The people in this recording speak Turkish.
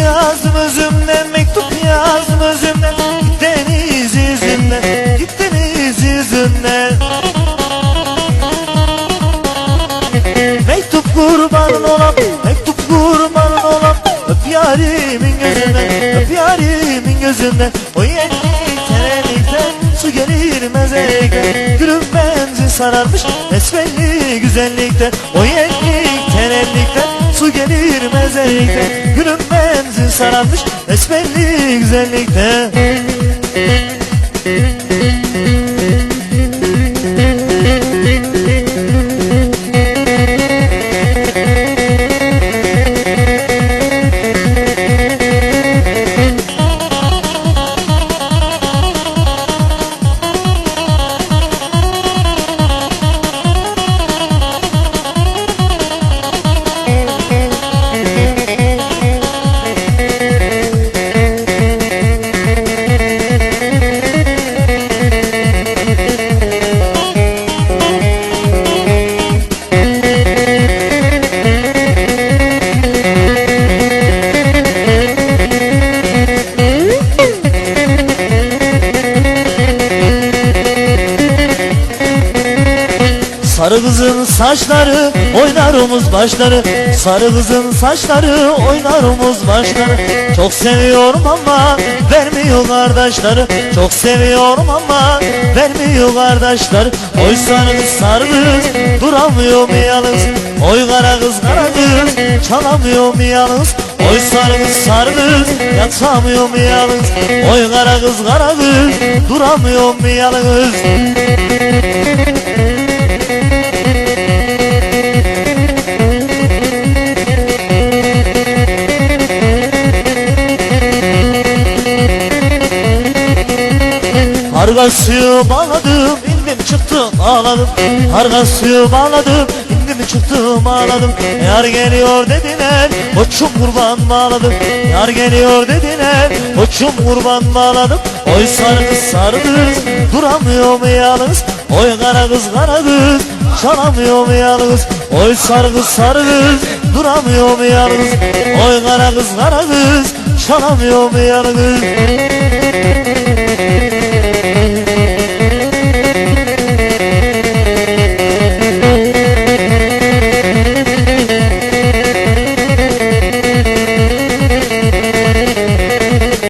yazdım özümden mektup yazdım özümden Deniz yüzünden gittiniz yüzünden Mektup kurban olam mektup kurban olam. Öp yarimin gözünden öp yarimin gözünden O yeni terelikten su gelir mezelikten Gülüm benzin sararmış esmerli güzellikten O yeni terellikten gelir mezekten Gülüm benzi sararmış besbelli güzellikten Sarı kızın saçları oynar omuz başları. Sarı kızın saçları oynar omuz başları. Çok seviyorum ama vermiyor kardeşleri. Çok seviyorum ama vermiyor kardeşler Oy sarı kız sarı kız duramıyor mu yalnız? Oy kara kız kara kız çalamıyor mu yalnız? Oy sarı kız sarı kız yatamıyor mu yalnız? Oy kara kız kara kız duramıyor mu yalnız Harga suyu bağladım indim çıktım ağladım. Harga suyu bağladım indim çıktım ağladım. Yar geliyor dediler koçum kurban bağladım. Yar geliyor dediler koçum kurban bağladım. Oy sarı kız sarı duramıyor mu yalnız? Oy kara kız kara kız çalamıyor mu yalnız? Oy sarı kız sarı kız duramıyor mu yalnız? Oy kara kız kara kız çalamıyor mu yalnız